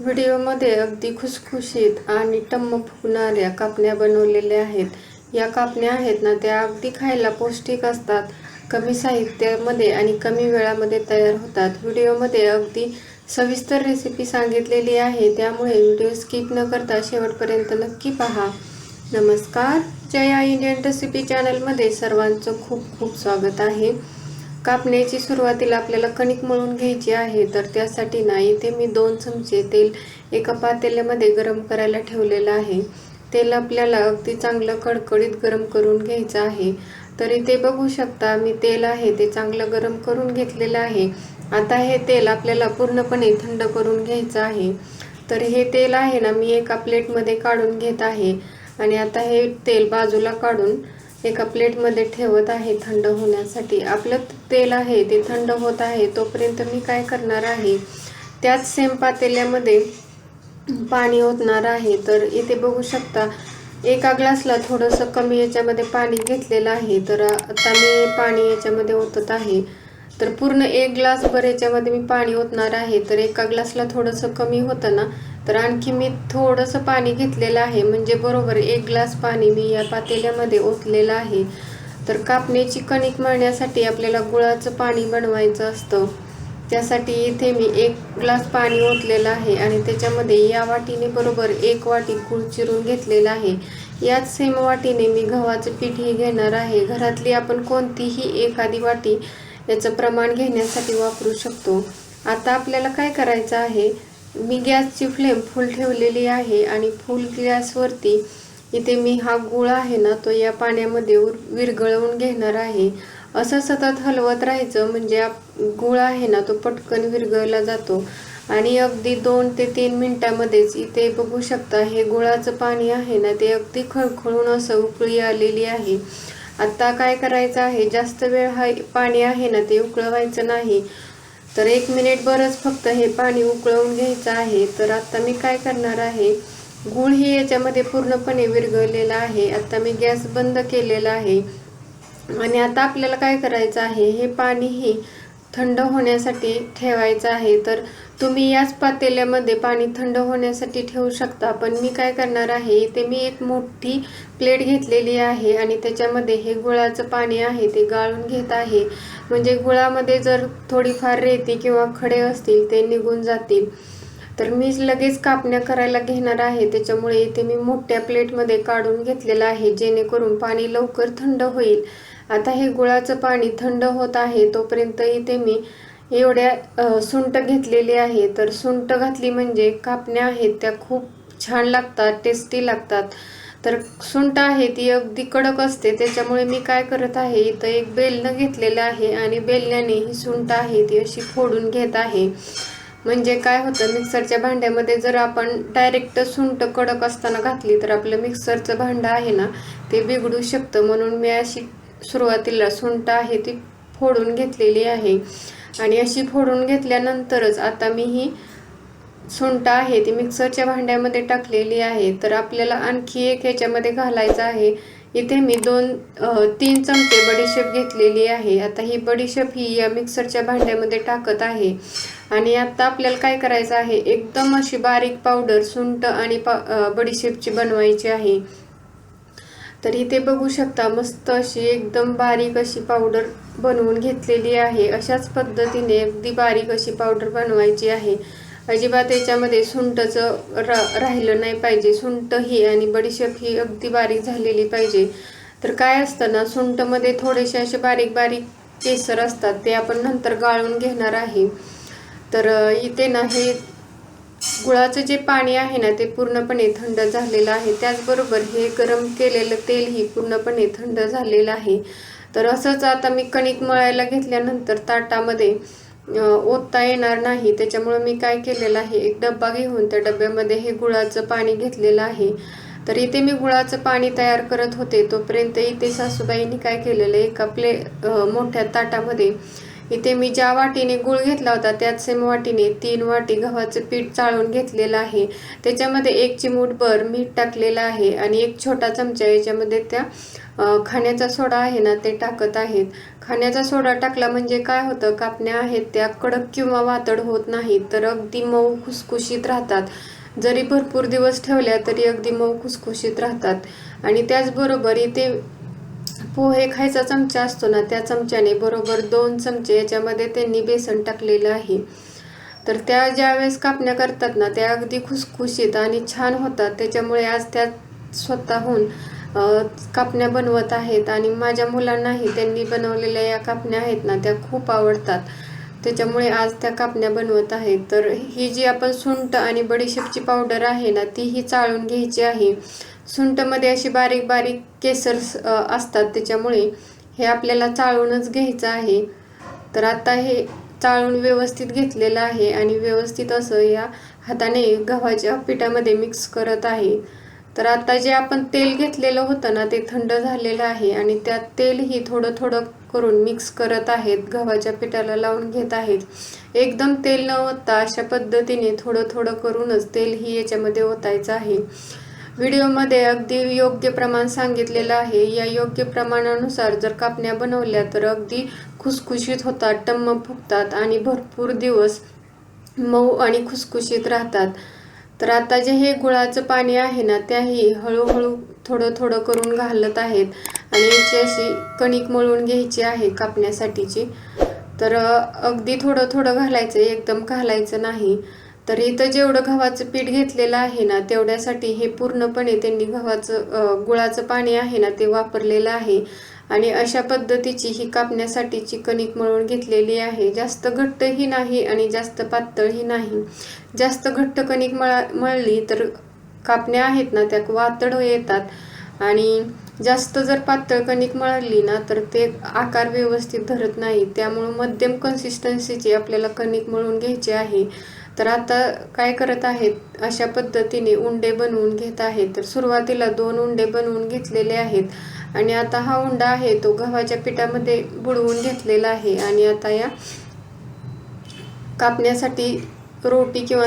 व्हिडिओमध्ये अगदी खुसखुशीत आणि टम्म फुगणाऱ्या कापण्या बनवलेल्या आहेत. या कापण्या आहेत ना त्या अगदी खायला पौष्टिक असतात. कमी साहित्यामध्ये आणि कमी वेळामध्ये तयार होतात. व्हिडिओमध्ये अगदी सविस्तर रेसिपी सांगितलेली आहे. त्यामुळे व्हिडिओ स्किप न करता शेवटपर्यंत नक्की पहा. नमस्कार. जया इंडियन रेसिपी चॅनलमध्ये सर्वांचं खूप खूप स्वागत आहे. कापण्याची सुरुवातीला आपल्याला कणिक मळून घ्यायची आहे तर त्यासाठी ना इथे मी दोन चमचे तेल एका पातेल्यामध्ये गरम करायला ठेवलेलं आहे. तेल आपल्याला अगदी चांगलं कडकडीत गरम करून घ्यायचं आहे. तर इथे बघू शकता मी तेल आहे ते चांगलं गरम करून घेतलेलं आहे. आता हे तेल आपल्याला पूर्णपणे थंड करून घ्यायचं आहे. तर हे तेल आहे ना मी एका प्लेटमध्ये काढून घेत आहे. आणि आता हे तेल बाजूला काढून एका प्लेटमध्ये ठेवत आहे थंड होण्यासाठी. आपलं तेल आहे ते थंड होत आहे तोपर्यंत मी काय करणार आहे? त्याच सेम पातेल्यामध्ये पाणी ओतणार आहे. तर इथे बघू शकता एका ग्लासला थोडंसं कमी याच्यामध्ये पाणी घेतलेलं आहे. तर आता मी पाणी याच्यामध्ये ओतत आहे. तर पूर्ण एक ग्लासभर याच्यामध्ये मी पाणी ओतणार आहे. तर एका ग्लासला थोडंसं कमी होतं ना तर आणखी मी थोडंसं पाणी घेतलेलं आहे. म्हणजे बरोबर एक ग्लास पाणी मी या पातेल्यामध्ये ओतलेलं आहे. तर कापण्याची कणिक मळण्यासाठी आपल्याला गुळाचं पाणी बनवायचं असतं. त्यासाठी इथे मी एक ग्लास पाणी ओतलेलं आहे आणि त्याच्यामध्ये या वाटीने बरोबर एक वाटी गुळ चिरून घेतलेला आहे. याच सेम वाटीने मी गव्हाचं पीठही घेणार आहे. घरातली आपण कोणतीही एखादी वाटी याचं प्रमाण घेण्यासाठी वापरू शकतो. आता आपल्याला काय करायचं आहे? मी गॅसची फ्लेम फुल ठेवलेली आहे आणि फुल गॅसवरती इथे मी हा गुळ आहे ना तो या पाण्यामध्ये विरघळवून घेणार आहे. असं सतत हलवत राहायचं म्हणजे गुळ आहे ना तो पटकन विरघळला जातो. आणि अगदी दोन ते तीन मिनिटामध्येच इथे बघू शकता हे गुळाचं पाणी आहे ना ते अगदी खळखळून असं उकळी आलेली आहे. आता काय करायचं आहे? जास्त वेळ हा पाणी आहे ना ते उकळवायचं नाही. तर एक मिनिट बरंच फक्त हे पाणी उकळवून घ्यायचं आहे. तर आत्ता मी काय करणार आहे? गुळ ही याच्यामध्ये पूर्णपणे विरघळलेला आहे. आत्ता मी गॅस बंद केलेला आहे. आणि आता आपल्याला काय करायचं आहे? हे पाणीही थंड होण्यासाठी ठेवायचं आहे. तर तुम्ही याच पातेल्यामध्ये पाणी थंड होण्यासाठी ठेवू शकता. पण मी काय करणार आहे इथे मी एक मोठी प्लेट घेतलेली आहे आणि त्याच्यामध्ये हे गुळाचं पाणी आहे ते गाळून घेत आहे. म्हणजे गुळामध्ये जर थोडीफार रेती किंवा खडे असतील ते निघून जातील. तर मी लगेच कापण्या करायला घेणार आहे. त्याच्यामुळे इथे मी मोठ्या प्लेटमध्ये काढून घेतलेलं आहे जेणेकरून पाणी लवकर थंड होईल. आता हे गुळाचं पाणी थंड होत आहे तोपर्यंत इथे मी एवढ्या सुंट घेतलेली आहे. तर सुंट घातली म्हणजे कापण्या आहेत त्या खूप छान लागतात टेस्टी लागतात. तर सुंट आहे ती अगदी कडक असते. त्याच्यामुळे मी काय करत आहे इथं एक बेलनं घेतलेलं आहे आणि बेलण्याने ही सुंट आहे ती अशी फोडून घेत आहे. म्हणजे काय होतं मिक्सरच्या भांड्यामध्ये जर आपण डायरेक्ट सुंट कडक असताना घातली तर आपलं मिक्सरचं भांडं आहे ना ते बिघडू शकतं. म्हणून मी अशी सुरुवातीला सुंट आहे ती फोडून घेतलेली आहे. आणि अशी फोडून घेतल्यानंतरच आता मी ही सुंट आहे ती मिक्सरच्या भांड्यामध्ये टाकलेली आहे. तर आपल्याला आणखी एक ह्याच्यामध्ये घालायचं आहे. इथे मी दोन तीन चमचे बडीशेप घेतलेली आहे. आता ही बडीशेप ही या मिक्सरच्या भांड्यामध्ये टाकत आहे. आणि आता आपल्याला काय करायचं आहे? एकदम अशी बारीक पावडर सुंट आणि पा बडीशेपची बनवायची आहे. तर इथे बघू शकता मस्त अशी एकदम बारीक अशी पावडर बनवून घेतलेली आहे. अशाच पद्धतीने अगदी बारीक अशी पावडर बनवायची आहे. अजिबात याच्यामध्ये सुंटचं रा राहिलं नाही पाहिजे. सुंट ही आणि बडीशेप ही अगदी बारीक झालेली पाहिजे. तर काय असतं ना सुंटमध्ये थोडेसे असे बारीक बारीक केसर असतात ते आपण नंतर गाळून घेणार आहे. तर इथे ना हे गुळाचं जे पाणी आहे ना ते पूर्णपणे थंड झालेलं आहे. त्याचबरोबर हे गरम केलेलं तेलही पूर्णपणे थंड झालेलं आहे. तर असंच आता मी कणिक मळायला घेतल्यानंतर ताटामध्ये ओतता येणार नाही. त्याच्यामुळं मी काय केलेलं आहे एक डब्बा घेऊन त्या डब्यामध्ये हे गुळाचं पाणी घेतलेलं आहे. तर इथे मी गुळाचं पाणी तयार करत होते. तोपर्यंत इथे सासूबाईंनी काय केलेलं एका प्ले मोठ्या ताटामध्ये इथे मी ज्या वाटीने गुळ घेतला होता त्याच सेम वाटीने तीन वाटी गव्हाचं पीठ चाळून घेतलेलं आहे. त्याच्यामध्ये एक चिमूटभर मीठ टाकलेलं आहे आणि एक छोटा चमचा याच्यामध्ये त्या खाण्याचा सोडा आहे ना ते टाकत आहेत. खाण्याचा सोडा टाकला म्हणजे काय होतं? कापण्या आहेत त्या कडक किंवा वातड होत नाहीत तर अगदी मऊ खुसखुशीत राहतात. जरी भरपूर दिवस ठेवल्या तरी अगदी मऊ खुसखुशीत राहतात. आणि त्याचबरोबर इथे पोहे खायचा चमचा असतो ना त्या चमच्याने बरोबर दोन चमचे याच्यामध्ये त्यांनी बेसन टाकलेलं आहे. तर त्या ज्या वेळेस कापण्या करतात ना त्या अगदी खुसखुशीत आणि छान होतात. त्याच्यामुळे आज त्या स्वतःहून कापण्या बनवत आहेत आणि माझ्या मुलांनाही त्यांनी बनवलेल्या या कापण्या आहेत ना त्या खूप आवडतात. त्याच्यामुळे आज त्या कापण्या बनवत आहेत. तर ही जी आपण सुंट आणि बडीशेपची पावडर आहे ना तीही चाळून घ्यायची आहे. सुंठमध्ये अशी बारीक बारीक केसर्स असतात. त्याच्यामुळे हे आपल्याला चाळूनच घ्यायचं आहे. तर आता हे चाळून व्यवस्थित घेतलेलं आहे आणि व्यवस्थित असं या हाताने गव्हाच्या पिठामध्ये मिक्स करत आहे. तर आता जे आपण तेल घेतलेलं होतं ना ते थंड झालेलं आहे आणि त्यात तेलही थोडं थोडं करून मिक्स करत आहेत. गव्हाच्या पिठाला लावून घेत आहेत. एकदम तेल न ओतता अशा पद्धतीने थोडं थोडं करूनच तेलही याच्यामध्ये ओतायचं आहे. व्हिडिओमध्ये अगदी योग्य प्रमाण सांगितलेलं आहे. या योग्य प्रमाणानुसार जर कापण्या बनवल्या तर अगदी खुसखुशीत होतात टम्म फुगतात आणि भरपूर दिवस मऊ आणि खुसखुशीत राहतात. तर आता जे हे गुळाचं पाणी आहे ना त्याही हळूहळू थोडं थोडं करून घालत आहेत आणि याची अशी कणिक मळून घ्यायची आहे कापण्यासाठीची. तर अगदी थोडं थोडं घालायचं एकदम घालायचं नाही. तर इथं जेवढं गव्हाचं पीठ घेतलेलं आहे ना तेवढ्यासाठी हे पूर्णपणे त्यांनी गव्हाचं गुळाचं पाणी आहे ना ते वापरलेलं आहे. आणि अशा पद्धतीची ही कापण्यासाठीची कणिक मळून घेतलेली आहे. जास्त घट्टही नाही आणि जास्त पातळही नाही. जास्त घट्ट कणिक मळा मळली तर कापण्या आहेत ना त्या वातड येतात. आणि जास्त जर पातळ कणिक मळली ना तर ते आकार व्यवस्थित धरत नाही. त्यामुळं मध्यम कन्सिस्टन्सीची आपल्याला कणिक मळून घ्यायची आहे. तर आता काय करत आहेत? अशा पद्धतीने उंडे बनवून घेत आहेत. तर सुरुवातीला दोन उंडे बनवून घेतलेले आहेत. आणि आता हा उंडा आहे तो गव्हाच्या पिठामध्ये बुडवून घेतलेला आहे. आणि आता या कापण्यासाठी रोटी किंवा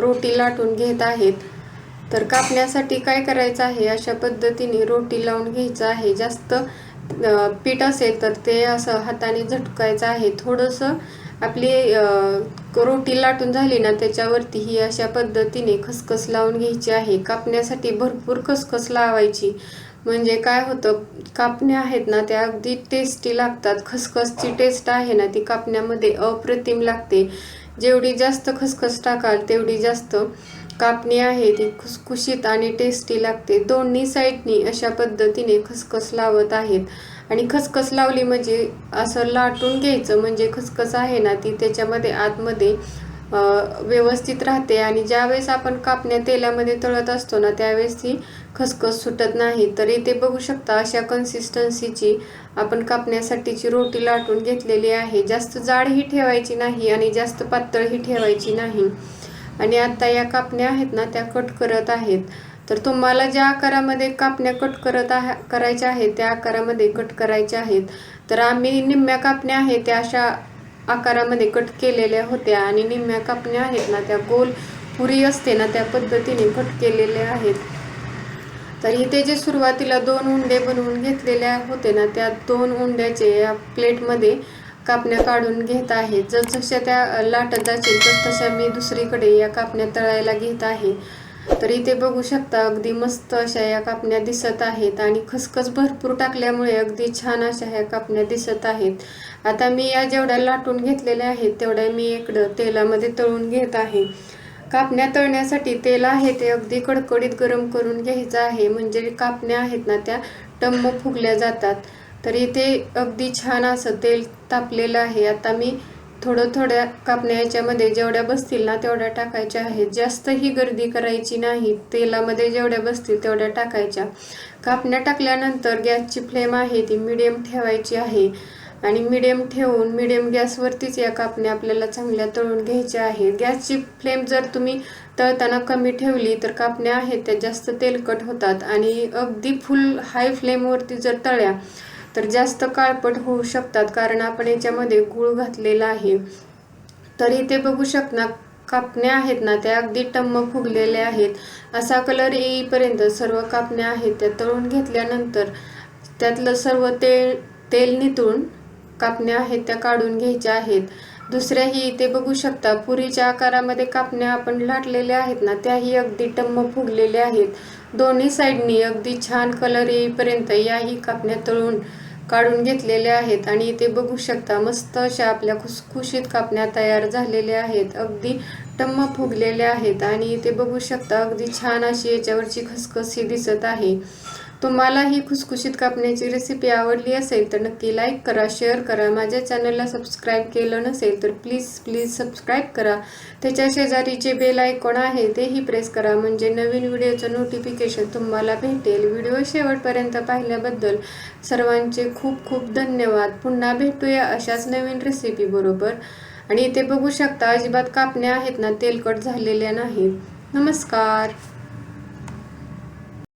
रोटी लाटून घेत आहेत. तर कापण्यासाठी काय करायचं आहे? अशा पद्धतीने रोटी लावून घ्यायचं आहे. जास्त पीठ असेल तर ते असं हाताने झटकायचं आहे. थोडंसं आपली रोटी लाटून झाली ना त्याच्यावरती ही अशा पद्धतीने खसखस लावून घ्यायची आहे. कापण्यासाठी भरपूर खसखस लावायची. म्हणजे काय होतं कापण्या आहेत ना त्या अगदी टेस्टी लागतात. खसखसची टेस्ट आहे ना ती कापण्यामध्ये अप्रतिम लागते. जेवढी जास्त खसखस टाकाल तेवढी जास्त कापणी आहे ती खुसखुशीत आणि टेस्टी लागते. दोन्ही साईडनी अशा पद्धतीने खसखस लावत आहेत. आणि खसखस लावली म्हणजे असं लाटून घ्यायचं. म्हणजे खसखस आहे ना ती त्याच्यामध्ये आतमध्ये व्यवस्थित राहते. आणि ज्यावेळेस आपण कापण्या तेलामध्ये तळत असतो ना त्यावेळेस ती खसखस सुटत नाही. तर इथे बघू शकता अशा कन्सिस्टन्सीची आपण कापण्यासाठीची रोटी लाटून घेतलेली आहे. जास्त जाडही ठेवायची नाही आणि जास्त पातळही ठेवायची नाही. आणि आता या कापण्या आहेत ना त्या कट करत आहेत. तर तुम्हाला ज्या आकारामध्ये कापण्या कट करत आह करायच्या आहेत त्या आकारामध्ये कट करायच्या आहेत. तर आम्ही निम्म्या कापण्या आहेत त्या अशा आकारामध्ये कट केलेल्या होत्या. आणि निम्म्या कापण्या आहेत ना त्या गोल पुरी असते ना त्या पद्धतीने कट केलेल्या आहेत. तर इथे जे सुरुवातीला दोन उंडे बनवून घेतलेले होते ना त्या दोन उंड्याचे या प्लेटमध्ये कापण्या काढून घेत आहे. जसजशा त्या लाटत जातील तस तशा मी दुसरीकडे या कापण्या तळायला घेत आहे. तर इथे बघू शकता अगदी मस्त अशा या कापण्या दिसत आहेत आणि खसखस भरपूर टाकल्यामुळे अगदी छान अशा ह्या कापण्या दिसत आहेत. आता मी या जेवढ्या लाटून घेतलेल्या आहेत तेवढ्या मी इकडं तेलामध्ये तळून घेत आहे. कापण्या तळण्यासाठी तेल आहे ते अगदी कडकडीत गरम करून घ्यायचं आहे. म्हणजे कापण्या आहेत ना त्या टम्म फुगल्या जातात. तर इथे अगदी छान असं तेल तापलेलं आहे. आता मी थोडं थोड्या कापण्या याच्यामध्ये जेवढ्या बसतील ना तेवढ्या टाकायच्या आहेत. जास्त ही गर्दी करायची नाही. तेलामध्ये जेवढ्या बसतील तेवढ्या टाकायच्या. कापण्या टाकल्यानंतर गॅसची फ्लेम आहे ती मिडियम ठेवायची आहे. आणि मिडियम ठेवून मिडियम गॅसवरतीच या कापण्या आपल्याला चांगल्या तळून घ्यायच्या आहेत. गॅसची फ्लेम जर तुम्ही तळताना कमी ठेवली तर कापण्या आहेत त्या जास्त तेलकट होतात. आणि अगदी फुल हाय फ्लेमवरती जर तळ्या तर जास्त काळपट होऊ शकतात कारण आपण याच्यामध्ये गूळ घातलेला आहे. तर इथे बघू शकता कापण्या आहेत ना त्या अगदी टम्म फुगलेल्या आहेत. असा कलर येईपर्यंत सर्व कापण्या आहेत त्या तळून घेतल्यानंतर त्यातलं सर्व तेल तेल नितळून कापण्या आहेत त्या काढून घ्यायच्या आहेत. दुसऱ्याही इथे बघू शकता पुरीच्या आकारामध्ये कापण्या आपण लाटलेल्या आहेत ना त्याही अगदी टम्म फुगलेल्या आहेत. दोन्ही साईडनी अगदी छान कलर येईपर्यंत याही कापण्या तळून काढून घेतलेल्या आहेत. आणि इथे बघू शकता मस्त अशा आपल्या खुसखुशीत कापण्या तयार झालेल्या आहेत. अगदी टम्म फुगलेल्या आहेत. आणि इथे बघू शकता अगदी छान अशी याच्यावरची खसखसी दिसत आहे. तुम्हाला ही खुसखुशीत कापण्याची रेसिपी आवडली असेल तर नक्की लाईक करा शेअर करा. माझ्या चॅनलला सबस्क्राईब केलं नसेल तर प्लीज प्लीज सबस्क्राईब करा. त्याच्या शेजारीचे बेल आयकॉन आहे तेही प्रेस करा. म्हणजे नवीन व्हिडिओचं नोटिफिकेशन तुम्हाला भेटेल. व्हिडिओ शेवटपर्यंत पाहिल्याबद्दल सर्वांचे खूप खूप धन्यवाद. पुन्हा भेटूया अशाच नवीन रेसिपीबरोबर आणि इथे बघू शकता अजिबात कापण्या आहेत ना तेलकट झालेल्या नाहीत. नमस्कार!